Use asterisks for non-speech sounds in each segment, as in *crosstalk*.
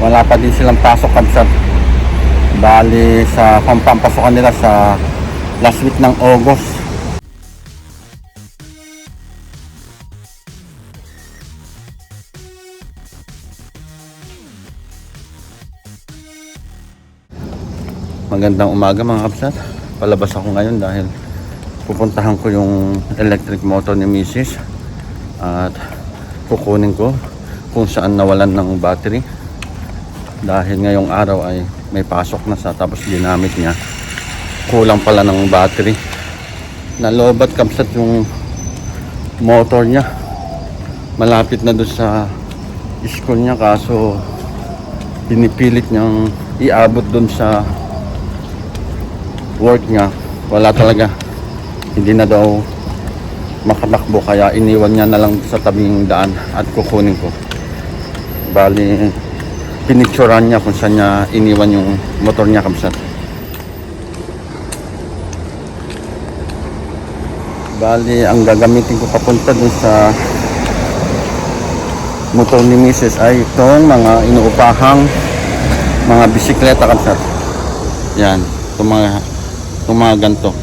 wala pa din silang pasok kabsat bali sa pampampasokan nila sa last week ng August Magandang umaga mga kapsat. Palabas ako ngayon dahil pupuntahan ko yung electric motor ni Mrs. At kukunin ko kung saan nawalan ng battery. Dahil ngayong araw ay may pasok na sa tapos ginamit niya. Kulang pala ng battery. Nalobat kapsat yung motor niya. Malapit na doon sa school niya kaso pinipilit niyang iabot doon sa work niya, wala talaga. Hindi na daw makatakbo kaya iniwan niya na lang sa tabing daan at kukunin ko. Bali, pinicturan niya kung saan niya iniwan yung motor niya kamsat. Bali, ang gagamitin ko papunta dun sa motor ni Mrs. ay itong mga inuupahang mga bisikleta kamsat. Yan, itong mga itong mga ganito.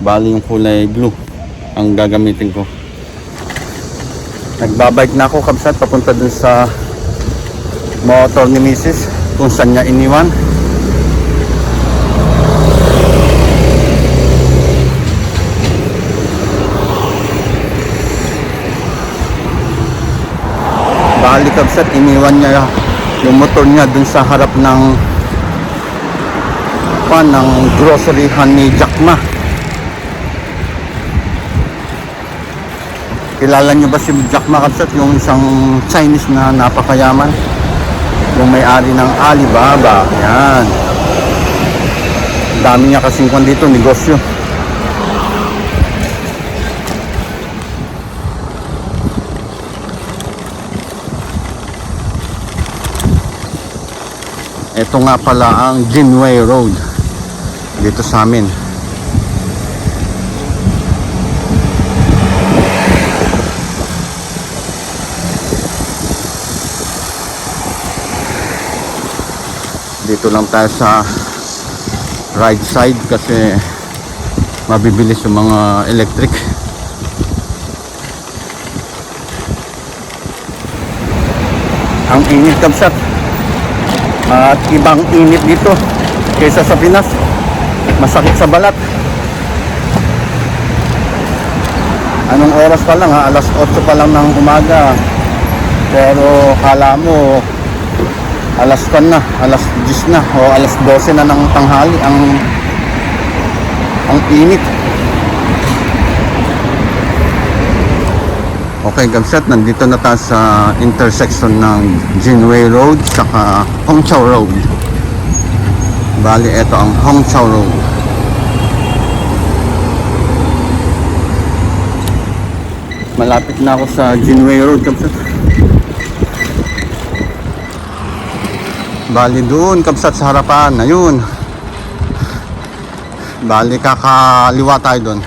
Bali yung kulay blue ang gagamitin ko. Nagbabike na ako kabsat papunta dun sa motor ni Mrs. kung saan niya iniwan. Bali kabsat iniwan niya yung motor niya dun sa harap ng pa ng groceryhan ni Jack Ma. Kilala niyo ba si Jack Ma Kapsat? Yung isang Chinese na napakayaman. Yung may-ari ng Alibaba. Yan. Dami niya kasing kwan dito, negosyo. Ito nga pala ang Ginway Road dito sa amin. Dito lang tayo sa right side kasi mabibilis yung mga electric. Ang init kamsat. At ibang init dito kaysa sa Pinas. Masakit sa balat. Anong oras pa lang ha? Alas 8 pa lang ng umaga. Pero kala mo alas 10 na alas 10 na o alas 12 na ng tanghali ang ang init Okay, Gamset, nandito na tayo sa intersection ng Jinway Road saka Hongqiao Road. Bali, ito ang Hongqiao Road. Malapit na ako sa Jinway Road, Gamset. Bali doon, Kamsat, sa harapan. Ayun. Bali, kakaliwa tayo doon.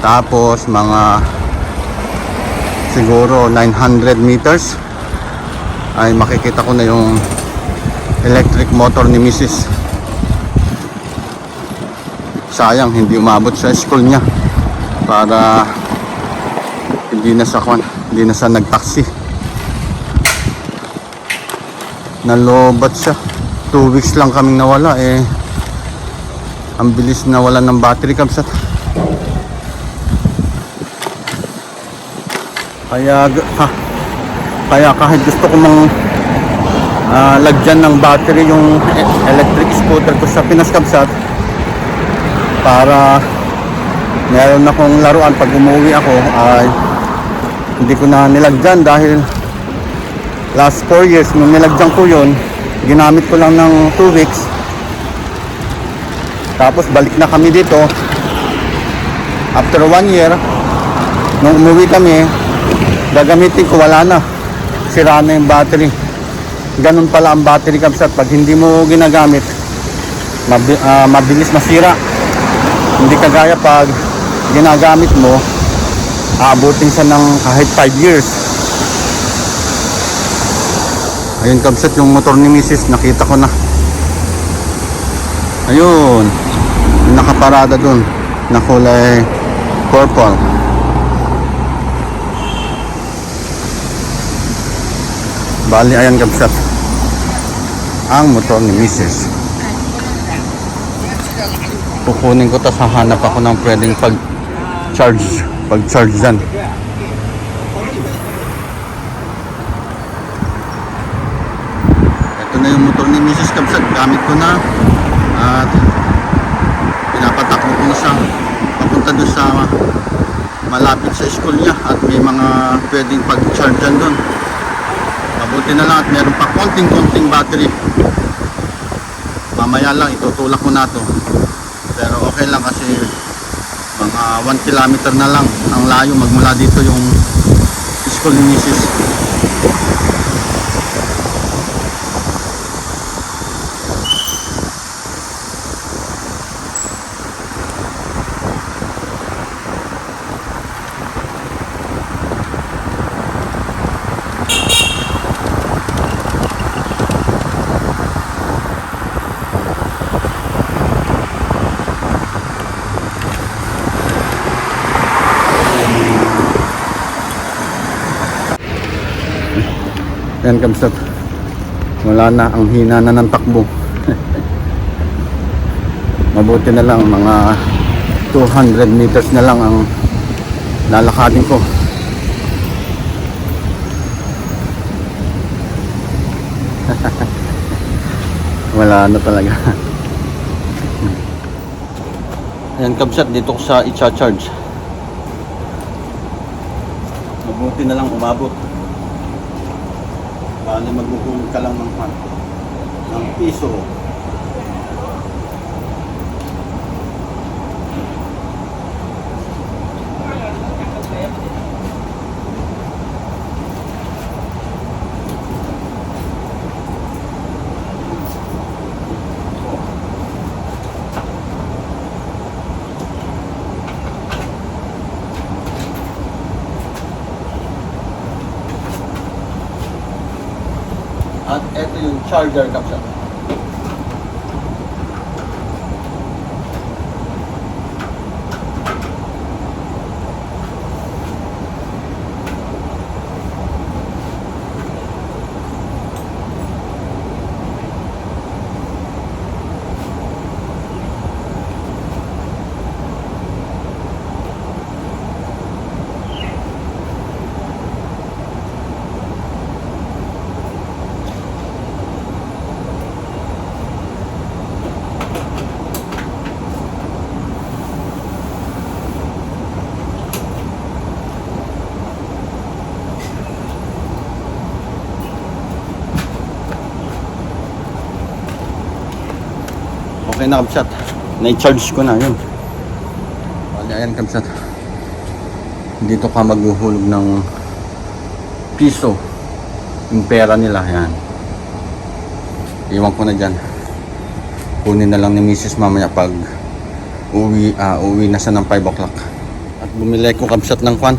Tapos mga siguro 900 meters ay makikita ko na yung electric motor ni Mrs. Sayang hindi umabot sa school niya para hindi na sa kwan, hindi na sa nagtaksi. Nalobat siya. 2 weeks lang kaming nawala eh. Ang bilis nawala ng battery kamsat. Kaya ha, kaya kahit gusto ko mang ah, lagyan ng battery yung e- electric scooter ko sa Pinas Kabsat para meron akong laruan pag umuwi ako ay hindi ko na nilagyan dahil last 4 years nung nilagyan ko yun ginamit ko lang ng 2 weeks. Tapos balik na kami dito. After 1 year nung umuwi kami gagamitin ko wala na. Sira na yung battery. Ganun pala ang battery kapsat pag hindi mo ginagamit mabi- ah, mabilis masira. Hindi kagaya pag ginagamit mo aabutin siya ng kahit 5 years Ayun kabsat yung motor ni Mrs. Nakita ko na. Ayun. Nakaparada dun. Na kulay purple. Bali ayan kabsat. Ang motor ni Mrs. Kukunin ko tas hahanap ako ng pwedeng pag-charge. Pag-charge dyan. Ito na yung motor ni Mrs. Kabsat. Gamit ko na. At pinapatakbo ko na siya. Papunta doon sa malapit sa school niya. At may mga pwedeng pag-charge doon. Mabuti na lang at meron pa konting-konting battery. Mamaya lang itutulak ko na to. Pero okay lang kasi mga 1 kilometer na lang ang layo magmula dito yung school ni Mrs. Yan kamsat. Wala na ang hina na ng takbo. *laughs* Mabuti na lang mga 200 meters na lang ang lalakadin ko. *laughs* Wala na talaga. *laughs* Yan kamsat dito ko sa i-charge. Mabuti na lang umabot. Bali maghuhulog ka lang ng pan. Ng piso. Ito yung charger Okay na kapsat. Na-charge ko na yun. Bali ayan kapsat. Dito ka maghuhulog ng piso. Yung pera nila. Yan. Iwan ko na dyan. Kunin na lang ni Mrs. mamaya pag uwi, ah, uwi na siya ng 5 o'clock. At bumili ko kapsat ng kwan.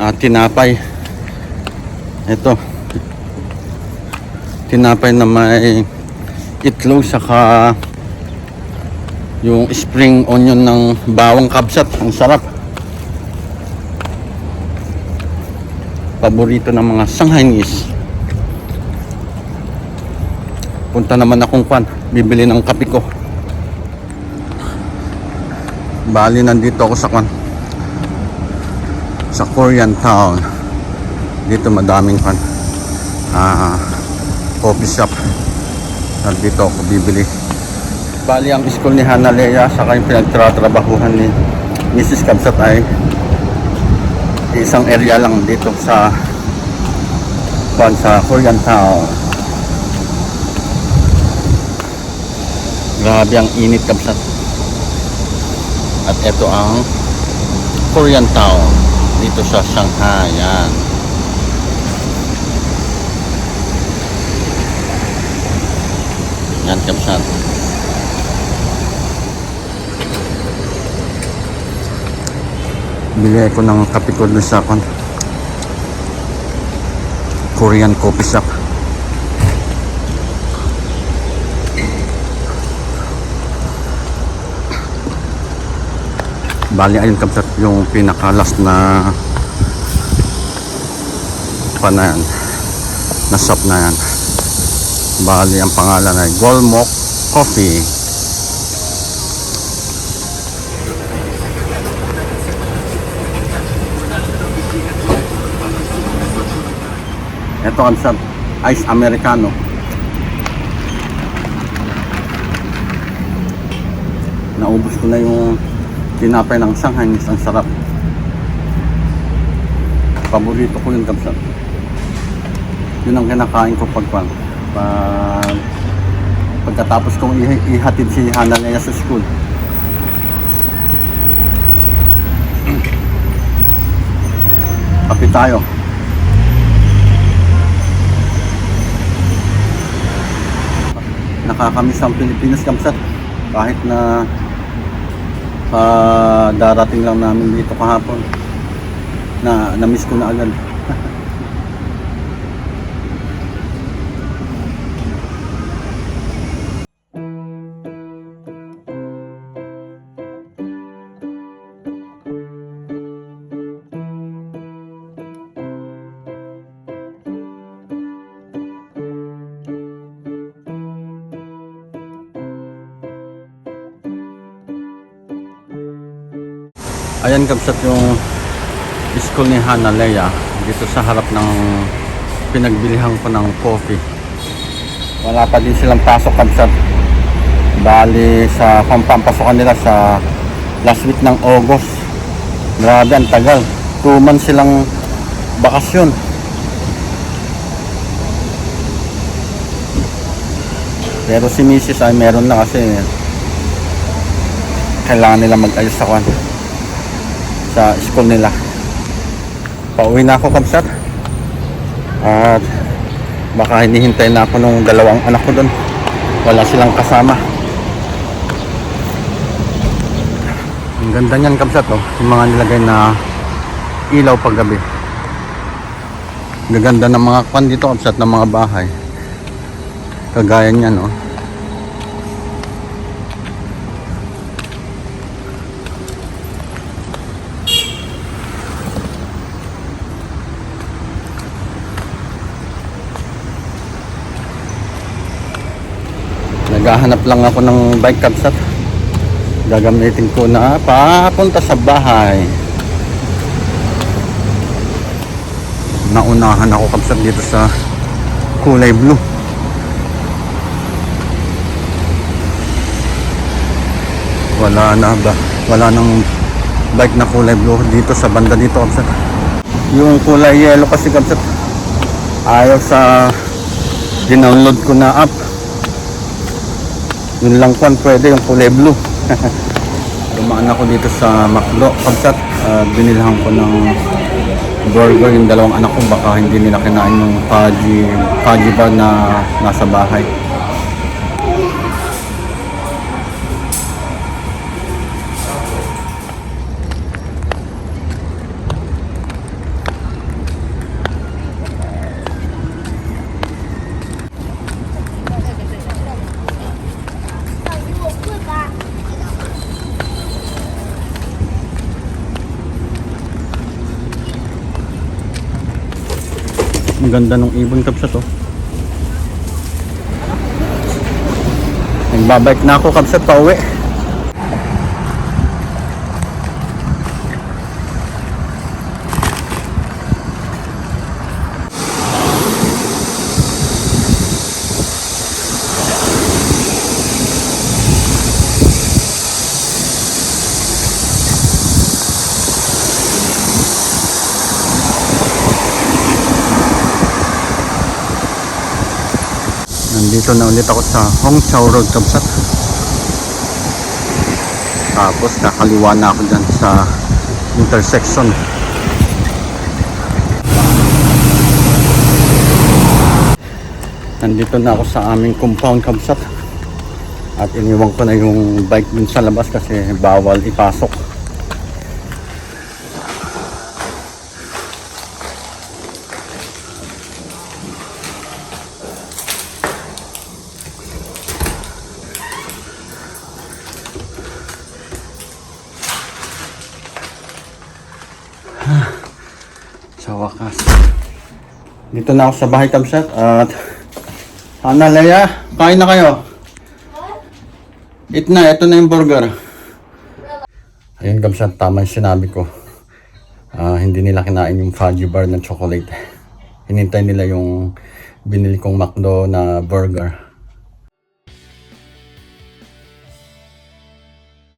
Ah, tinapay. Ito. Tinapay na may itlog saka yung spring onion ng bawang kabsat. Ang sarap. Paborito ng mga Shanghainese. Punta naman akong kwan. Bibili ng kape ko. Bali, nandito ako sa kwan. Sa Korean Town. Dito madaming kwan. Ah, coffee shop. Nandito ako bibili. Bali ang school ni Hana Lea saka yung pinagtratrabahuhan ni Mrs. Kabsat ay isang area lang dito sa kwan sa Korean Town. Grabe ang init Kabsat. At ito ang Korean Town dito sa Shanghai. Yan. Yan Kabsat. Bili ko ng kape ko dun sa kwan. Korean coffee shop. Bali ayun kapsat yung pinakalas na pa na yan na shop na yan bali ang pangalan ay Golmok Coffee. Ito kapsat Ice Americano. Naubos ko na yung tinapay ng Shanghai ang sarap. Paborito ko yung kapsat yun ang kinakain ko pag pag, pag pagkatapos kong ihatid si Hana Lea sa school. Kape tayo. Nakakamiss ang Pilipinas kamsat kahit na pa darating lang namin dito kahapon na na-miss ko na agad Ayan kapsat yung school ni Hana Lea dito sa harap ng pinagbilihan ko ng coffee. Wala pa din silang pasok kapsat. Bali sa pampampasokan nila sa last week ng August. Grabe ang tagal. 2 months silang bakasyon. Pero si Mrs. ay meron na kasi kailangan nila mag-ayos sa kwan sa school nila. Pauwi na ako kamsat. At baka hinihintay na ako nung dalawang anak ko doon. Wala silang kasama. Ang ganda niyan kamsat oh. Yung mga nilagay na ilaw paggabi. Gaganda ng mga kwan dito kamsat ng mga bahay. Kagaya niyan oh. Naghahanap lang ako ng bike kapsat. Gagamitin ko na papunta sa bahay. Naunahan ako kapsat dito sa kulay blue. Wala na ba? Wala nang bike na kulay blue dito sa banda dito kapsat. Yung kulay yellow kasi kapsat ayaw sa dinownload ko na app yun lang kwan pwede yung kulay blue. *laughs* Dumaan ako dito sa McDo pagkat uh, binilhan ko ng burger yung dalawang anak ko. Baka hindi nila kinain yung kaji kaji ba na nasa bahay ganda ng ibon kapsat oh nagbabike na ako kapsat pa uwi Nandito na ulit ako sa Hongqiao Road, Kapsat. Tapos kakaliwa na ako dyan sa intersection. Nandito na ako sa aming compound, Kapsat. At iniwan ko na yung bike dun sa labas kasi bawal ipasok. Sa wakas. Dito na ako sa bahay kabsat at Ana Leia, kain na kayo. Eat na, ito na yung burger. Ayun kabsat, tama yung sinabi ko. Ah, hindi nila kinain yung fudgy bar ng chocolate. Hinintay nila yung binili kong McDo na burger.